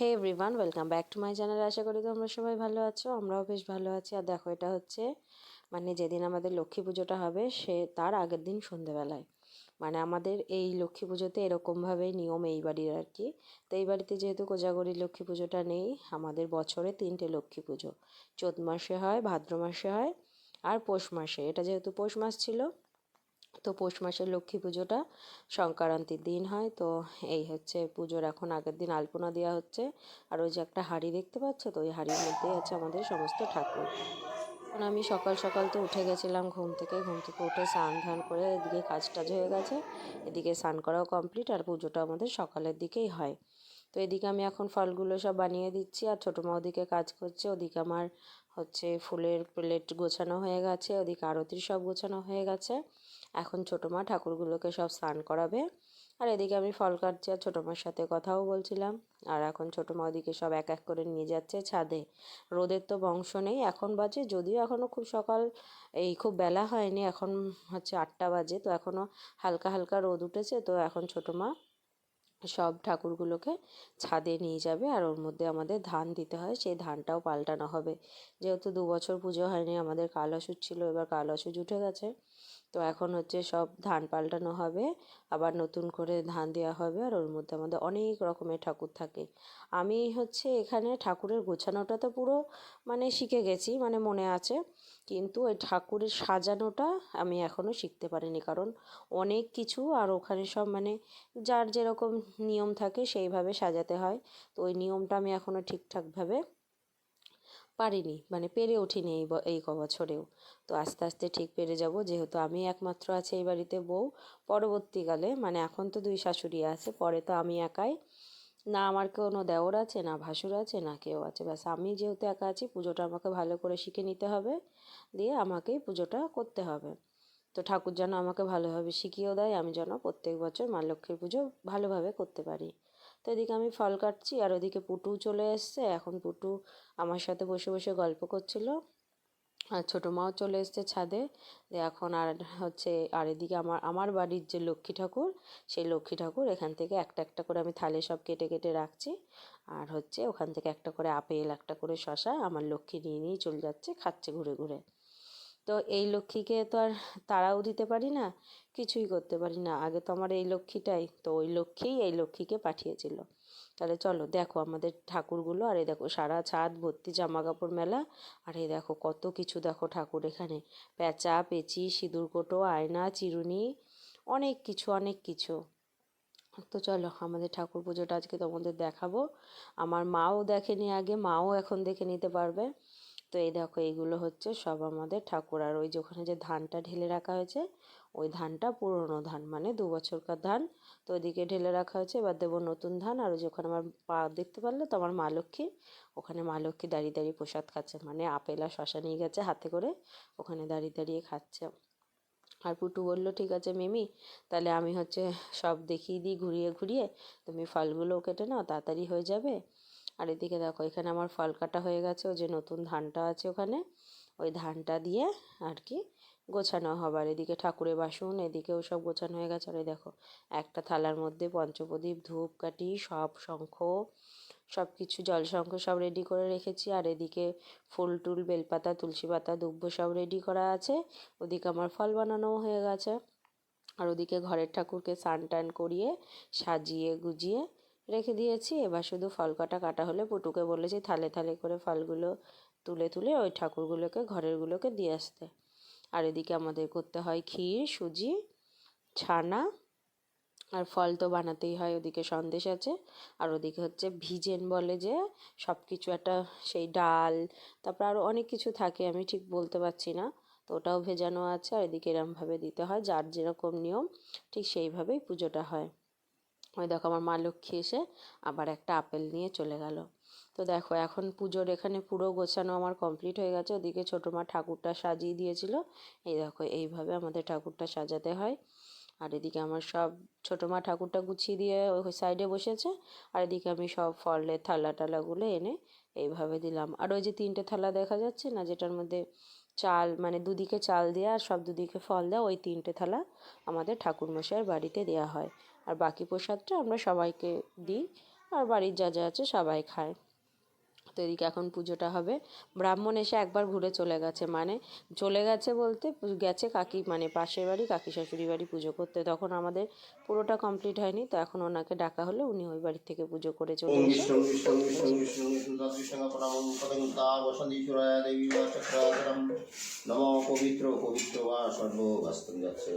Hey everyone welcome back to my channel আশা করি তোমরা সবাই ভালো আছো, আমরাও বেশ ভালো আছি। আর দেখো, এটা হচ্ছে মানে যেদিন আমাদের লক্ষ্মী পুজোটা হবে, সে, তার আগের দিন সন্ধেবেলায়। মানে আমাদের এই লক্ষ্মী পুজোতে এরকমভাবেই নিয়ম এই বাড়ির আর কি। তো এই বাড়িতে যেহেতু কোজাগরীর লক্ষ্মী পুজোটা নেই, আমাদের বছরে তিনটে লক্ষ্মী পুজো। চৈত মাসে হয়, ভাদ্র মাসে হয়, আর পৌষ মাসে। এটা যেহেতু পৌষ মাস ছিল তো পৌষ মাসের লক্ষ্মী পুজোটা সংক্রান্তির দিন হয়। তো এই হচ্ছে পুজোর এখন আগের দিন আলপনা দেওয়া হচ্ছে। আর ওই যে একটা হাঁড়ি দেখতে পাচ্ছ? তো ওই হাঁড়ির মধ্যেই আছে আমাদের সমস্ত ঠাকুর। এখন আমি সকাল সকাল তো উঠে গেছিলাম ঘুম থেকে। ঘুম থেকে উঠে স্নান ধান করে এদিকে কাজ টাজ হয়ে গেছে। এদিকে স্নান করাও কমপ্লিট আর পুজোটা আমাদের সকালের দিকেই হয়। তো এদিকে আমি এখন ফলগুলো সব বানিয়ে দিচ্ছি আর ছোটো মা ওদিকে কাজ করছে, ওদিকে আমার হচ্ছে ফুলের প্লেট গোছানো হয়ে গেছে, ওদিকে আরতির সব গোছানো হয়ে গেছে। এখন ছোটো মা ঠাকুরগুলোকে সব স্নান করাবে আর এদিকে আমি ফল কাটছি আর ছোটো মার সাথে কথাও বলছিলাম। আর এখন ছোটো মা ওদিকে সব এক এক করে নিয়ে যাচ্ছে ছাদে। রোদের তো বংশ নেই, এখন বাজে, যদিও এখনও খুব সকাল, এই খুব বেলা হয়নি, এখন হচ্ছে আটটা বাজে, তো এখনও হালকা হালকা রোদ উঠেছে, তো এখন ছোটো মা সব ঠাকুরগুলোকে ছাদে নিয়ে যাবে আর ওর মধ্যে আমাদের ধান দিতে হয়, সেই ধানটাও পাল্টানো হবে। যেহেতু দু বছর পুজো হয়নি, আমাদের কাল অসুচ ছিল, এবার কাল অসুচ উঠে গেছে। তো এখন হচ্ছে সব ধান পাল্টানো হবে, আবার নতুন করে ধান দেওয়া হবে আর ওর মধ্যে আমাদের অনেক রকমের ঠাকুর থাকে। আমি হচ্ছে এখানে ঠাকুরের গোছানোটা তো পুরো মানে শিখে গেছি মানে মনে আছে। কিন্তু ওই ঠাকুরের সাজানোটা আমি এখনও শিখতে পারিনি। কারণ অনেক কিছু আর ওখানে সব মানে যার যেরকম নিয়ম থাকে সেইভাবে সাজাতে হয়। তো ওই নিয়মটা আমি এখনও ঠিকঠাকভাবে পারিনি মানে পেরে উঠিনি এই এই ক বছরেও তো আস্তে আস্তে ঠিক পেরে যাব, যেহেতু আমি একমাত্র আছি এই বাড়িতে বউ। পরবর্তীকালে মানে এখন তো দুই শাশুড়ি আছে, পরে তো আমি একাই না আমার কোনো দেওর আছে, না ভাসুর আছে, না কেউ আছে। ব্যাস, আমি যেহেতু একা আছি, পুজোটা আমাকে ভালো করে শিখে নিতে হবে। দিয়ে আমাকেই পুজোটা করতে হবে। তো ঠাকুর যেন আমাকে ভালোভাবে শিখিয়েও দেয়, আমি যেন প্রত্যেক বছর মা লক্ষ্মীর পুজো ভালোভাবে করতে পারি। তো এদিকে আমি ফল কাটছি, আর ওদিকে পুটু চলে এসছে। এখন পুটু আমার সাথে বসে বসে গল্প করছিল। আর ছোটো মাও চলে এসছে ছাদে। এখন আর হচ্ছে, আর এদিকে আমার আমার বাড়ির যে লক্ষ্মী ঠাকুর, সেই লক্ষ্মী ঠাকুর এখান থেকে একটা একটা করে আমি থালে সব কেটে কেটে রাখছি। আর হচ্ছে ওখান থেকে একটা করে আপেল, একটা করে শশা আমার লক্ষ্মী নিয়ে নিয়েই চলে যাচ্ছে, খাচ্ছে ঘুরে ঘুরে। তো এই লক্ষ্মীকে তো আর তাড়াও দিতে পারি না, কিছুই করতে পারি না। আগে তো আমার এই লক্ষ্মীটাই, তো ওই লক্ষ্মীই এই লক্ষ্মীকে পাঠিয়েছিল। তাহলে চলো দেখো আমাদের ঠাকুরগুলো, আর এই দেখো সারা ছাদ ভর্তি জামা কাপড় মেলা, আর এই দেখো কত কিছু দেখো ঠাকুর এখানে। পেঁচা, পেঁচি, সিঁদুর কোটো, আয়না, চিরুনি, অনেক কিছু অনেক কিছু। তো চলো আমাদের ঠাকুর পুজোটা আজকে তোমাদের দেখাবো। আমার মাও দেখেনি আগে, মাও এখন দেখে নিতে পারবে। তো এই দেখো, এইগুলো হচ্ছে সব আমাদের ঠাকুর। আর ওই যে ওখানে যে ধানটা ঢেলে রাখা হয়েছে, ওই ধানটা পুরনো ধান মানে দু বছরকার ধান। তো ওইদিকে ঢেলে রাখা হয়েছে, এবার দেবো নতুন ধান। আর ওই যে ওখানে আমার পা দেখতে পারলে তো আমার মা লক্ষ্মী? ওখানে মা লক্ষ্মী দাঁড়িয়ে দাঁড়িয়ে প্রসাদ খাচ্ছে মানে আপেল আর শশা নিয়ে গেছে হাতে করে, ওখানে দাঁড়িয়ে দাঁড়িয়ে খাচ্ছে। আর পুটু বলল, ঠিক আছে মিমি, তাহলে আমি হচ্ছে সব দেখিয়ে দিই, ঘুরিয়ে ঘুরিয়ে। তুমি ফলগুলোও কেটে নাও, তাড়াতাড়ি হয়ে যাবে। আর এদিকে দেখো, এখানে আমার ফল কাটা হয়ে গেছে, ওই যে নতুন ধানটা আছে ওখানে, ওই ধানটা দিয়ে আর কি গোছানো হবে। আর এদিকে ঠাকুরের বাসন এদিকেও সব গোছানো হয়ে গেছে। আর এই দেখো, একটা থালার মধ্যে পঞ্চপ্রদীপ, ধূপকাঠি, সব শঙ্খ সব কিছু জল শঙ্খ সব রেডি করে রেখেছি। আর এদিকে ফুল টুল, বেলপাতা, তুলসী পাতা, দুব্ব সব রেডি করা আছে। ওদিকে আমার ফল বানানোও হয়ে গেছে। আর ওদিকে ঘরের ঠাকুরকে স্নান টান করিয়ে সাজিয়ে গুজিয়ে রেখে দিয়েছি। এবার শুধু ফল কাটা কাটা হলে পুটুকে বলেছি, থালে থালে করে ফলগুলো তুলে তুলে ওই ঠাকুরগুলোকে, ঘরেরগুলোকে দিয়ে আসতে। আর এদিকে আমাদের করতে হয় ক্ষীর, সুজি, ছানা, আর ফল তো বানাতেই হয়, ওদিকে সন্দেশ আছে। আর ওদিকে হচ্ছে ভিজেন বলে যে সব কিছু একটা সেই ডাল, তারপর আরও অনেক কিছু থাকে, আমি ঠিক বলতে পারছি না। তো ওটাও ভেজানো আছে, আর এদিকে এরমভাবে দিতে হয়, যার যেরকম নিয়ম, ঠিক সেইভাবেই পুজোটা হয়। ওই দেখো আমার মা লক্ষ্মী এসে আবার একটা আপেল নিয়ে চলে গেল। তো দেখো এখন পুজোর এখানে পুরো গোছানো আমার কমপ্লিট হয়ে গেছে। ওদিকে ছোটো মা ঠাকুরটা সাজিয়ে দিয়েছিল। এই দেখো এইভাবে আমাদের ঠাকুরটা সাজাতে হয়। আর এদিকে আমার সব ছোটো মা ঠাকুরটা গুছিয়ে দিয়ে ওই সাইডে বসেছে। আর এদিকে আমি সব ফলের থালা টালাগুলো এনে এইভাবে দিলাম। আর ওই যে তিনটে থালা দেখা যাচ্ছে না, যেটার মধ্যে চাল মানে দুদিকে চাল দেওয়া আর সব দুদিকে ফল দেওয়া ওই তিনটে থালা আমাদের ঠাকুরমশাইয়ের বাড়িতে দেওয়া হয়। আর বাকি প্রসাদটা আমরা সবাইকে দিই আর বাড়ির যা যা আছে সবাই খায় তো এদিকে এখন পুজোটা হবে ব্রাহ্মণ এসে একবার ঘুরে চলে গেছে মানে চলে গেছে বলতে গেছে কাকি মানে পাশের বাড়ি কাকি শাশুড়ি বাড়ি পুজো করতে তখন আমাদের পুরোটা কমপ্লিট হয়নি তো এখন ওনাকে ডাকা হলো উনি ওই বাড়ি থেকে পুজো করে চলে নম পবিত্র পবিত্র বা সর্ব যাচ্ছে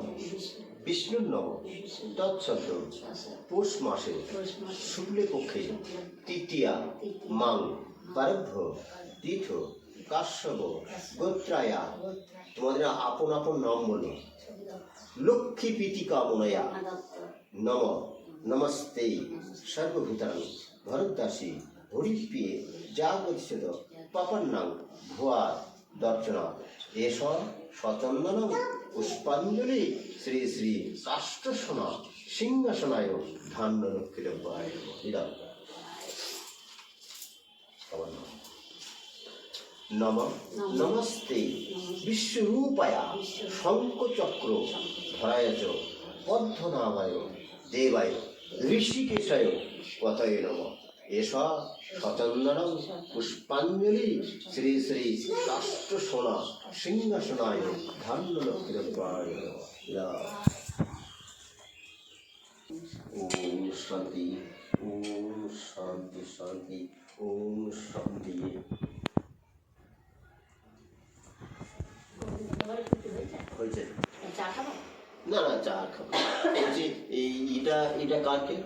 বিষ্ণু নম বিষ্ণু নম তৎসদ্য পৌষ মাসে শুক্লে পক্ষে তৃতীয়া, মাং পারভ্য তীর্থ, কাশ্যপ, গোত্রায়া। তোমাদের আপন আপন নাম বলো। লক্ষ্মী প্রীতি কামনায়া। নম, নমস্তে, সর্বভূতানি ভরদ্দাসী হরিপ্রিয়ে জাগরিষদ পাপন্নাং ভুয়া দর্শনা এস সচন্দন পুষ্পাঞ্জলি শ্রী শ্রী কাষ্টসনা সিংহাসনায় ধান্য লক্ষ্মীরব্বায় ইদম নম। নমস্তে বিশ্বরূপায়া শঙ্কচক্র ধরায় চ পদ্মনাভায় দেবায় ঋষিকেশায় কথায় নম। এষ সচন্দনম পুষ্পাঞ্জলি শ্রী শ্রী কাষ্ট সোনা সিংহাসনায় ধান্য লক্ষ্মীরব্বায় ওম শান্তি ওম শান্তি শান্তি ওম শান্তি। হয়েছে? না না চা খাব। এই এটা এটা কাকে?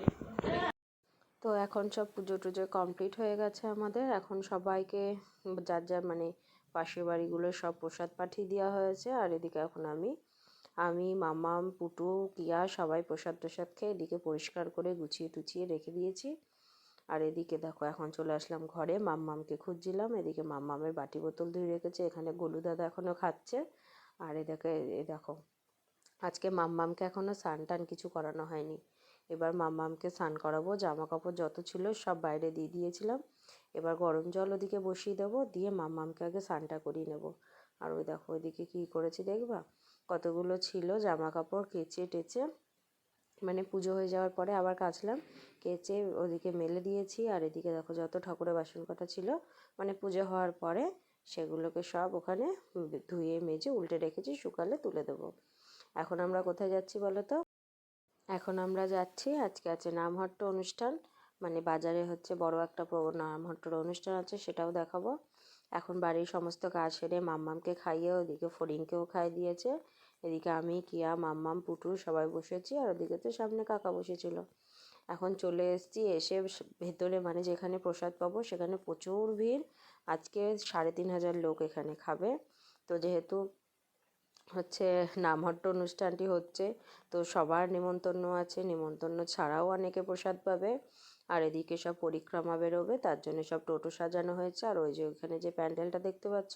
তো এখন সব পুজো টুজো কমপ্লিট হয়ে গেছে আমাদের। এখন সবাইকে যার যার মানে পাশের বাড়িগুলো সব প্রসাদ পাঠিয়ে দেওয়া হয়েছে। আর এদিকে এখন আমি আমি মামাম পুটু, কিয়া সবাই প্রসাদ টসাদ খেয়ে এদিকে পরিষ্কার করে গুছিয়ে টুছিয়ে রেখে দিয়েছি। আর এদিকে দেখো, এখন চলে আসলাম ঘরে। মাম্মামকে খুঁজছিলাম। এদিকে মাম্মামের বাটি বোতল ধুয়ে রেখেছে। এখানে গোলু দাদা এখনও খাচ্ছে। আর এদিকে, এ দেখো, আজকে মাম্মামকে এখনও স্নান টান কিছু করানো হয়নি। এবার মাম্মামকে স্নান করাবো জামা কাপড় যত ছিল সব বাইরে দিয়ে দিয়েছিলাম। এবার গরম জল ওদিকে বসিয়ে দেবো, দিয়ে মাম্মামকে আগে স্নানটা করিয়ে নেব। আর ওই দেখো, ওইদিকে কী করেছি দেখবা? কতগুলো ছিল জামা কাপড় কেচে টেচে মানে পুজো হয়ে যাওয়ার পরে আবার কাচলাম, কেচে ওদিকে মেলে দিয়েছি। আর এদিকে দেখো, যত ঠাকুরের বাসন কটা ছিল মানে পুজো হওয়ার পরে সেগুলোকে সব ওখানে ধুয়ে, মেজে, উল্টে রেখেছি, শুকালে তুলে দেবো। এখন আমরা কোথায় যাচ্ছি বলো তো? এখন আমরা যাচ্ছি, আজকে আছে নামহট্ট অনুষ্ঠান মানে বাজারে হচ্ছে বড় একটা নামহট্টর অনুষ্ঠান আছে, সেটাও দেখাবো। এখন বাড়ির সমস্ত কাজ সেরে মাম্মামকে খাইয়ে, ওদিকে ফড়িংকেও খাই দিয়েছে, এদিকে আমি, কিয়া, মাম্মাম, পুটু সবাই বসেছি, আর ওদিকে তো সামনে কাকা বসেছিল। এখন চলে এসেছি, এসে ভেতরে মানে যেখানে প্রসাদ পাবো সেখানে প্রচুর ভিড়, আজকে সাড়ে তিন হাজার লোক এখানে খাবে। তো যেহেতু হচ্ছে নামহট্ট অনুষ্ঠানটি হচ্ছে। তো সবার নিমন্ত্রণ আছে, নিমন্ত্রণ ছাড়াও অনেকে প্রসাদ পাবে। আর এদিকে সব পরিক্রমা বেরোবে, তার জন্য সব টোটো সাজানো হয়েছে। আর ওই যে ওখানে যে প্যান্ডেলটা দেখতে পাচ্ছ,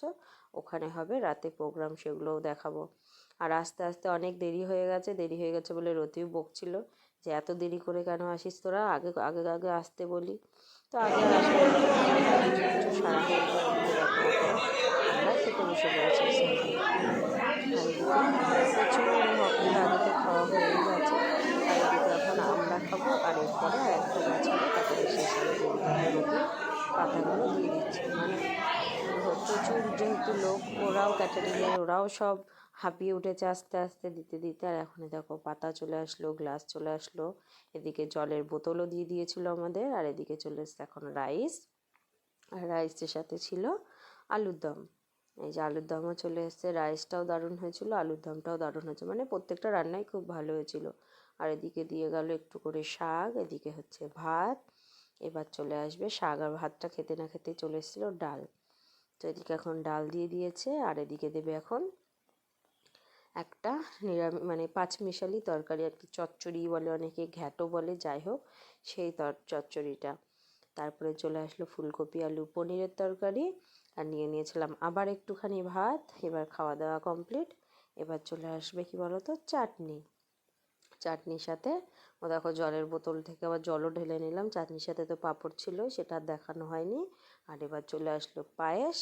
ওখানে হবে রাতে প্রোগ্রাম, সেগুলোও দেখাবো। আর আস্তে আস্তে অনেক দেরি হয়ে গেছে, দেরি হয়ে গেছে বলে রতিও বকছিল যে, এত দেরি করে কেন আসিস তোরা? আগে আগে আগে আসতে বলি। তো আগে সারা হয়ে গেল, ওদিকে দেখো আমরা খেতে বসে পড়েছি সেখানে। ভক্তরা আগে খাওয়া হয়ে গেছে। আর এখন আমরা খাব, আর এরপরে একটা গাছ হবে, তারপরে শেষে রুটি, পাতাগুলো দিয়ে দিচ্ছে। মানে প্রচুর যেহেতু লোক, ওরাও ক্যাটারিংয়ের, ওরাও সব হাঁপিয়ে উঠেছে আস্তে আস্তে, দিতে দিতে। আর এখন দেখো, পাতা চলে আসলো, গ্লাস চলে আসলো। এদিকে জলের বোতলও দিয়ে দিয়েছিল আমাদের, আর এদিকে চলে এসছে এখন রাইস। আর রাইসের সাথে ছিল আলুর দম। এই যে আলুর দমও চলে এসছে রাইসটাও দারুণ হয়েছিল, আলুর দমটাও দারুণ হয়েছে। মানে প্রত্যেকটা রান্নাই খুব ভালো হয়েছিল। আর এদিকে দিয়ে গেল একটু করে শাক, এদিকে হচ্ছে ভাত, এবার চলে আসবে শাক আর ভাতটা খেতে না খেতে চলে এসেছিল ডাল। তো এদিকে এখন ডাল দিয়ে দিয়েছে আর এদিকে দেবে এখন একটা নিরামিষ মানে পাঁচমিশালি তরকারি, আর কি চচ্চড়ি বলে অনেকে ঘ্যাটো বলে, যাই হোক, সেই তর, চচ্চড়িটা। তারপরে চলে আসলো ফুলকপি আলু পনিরের তরকারি আর নিয়ে নিয়েছিলাম। আবার একটুখানি ভাত, এবার খাওয়া দাওয়া কমপ্লিট এবার চলে আসবে কি বলো তো চাটনি। চাটনির সাথে, ও দেখো জলের বোতল থেকে আবার জলও ঢেলে নিলাম। চাটনির সাথে তো পাঁপড় ছিল, সেটা দেখানো হয়নি। আর এবার চলে আসলো পায়েস,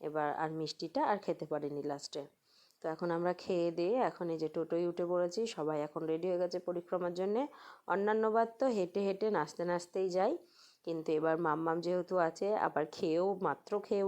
এবার আর মিষ্টিটা আর খেতে পারিনি লাস্টে তো এখন আমরা খেয়ে দিয়ে, এখন এই যে টোটোই উঠে পড়েছি, সবাই এখন রেডি হয়ে গেছে পরিক্রমার জন্যে। অন্যান্য বার তো হেঁটে হেঁটে নাচতে নাচতেই যাই। কিন্তু এবার মাম্মাম যেহেতু আছে আবার খেয়েও মাত্র খেয়ে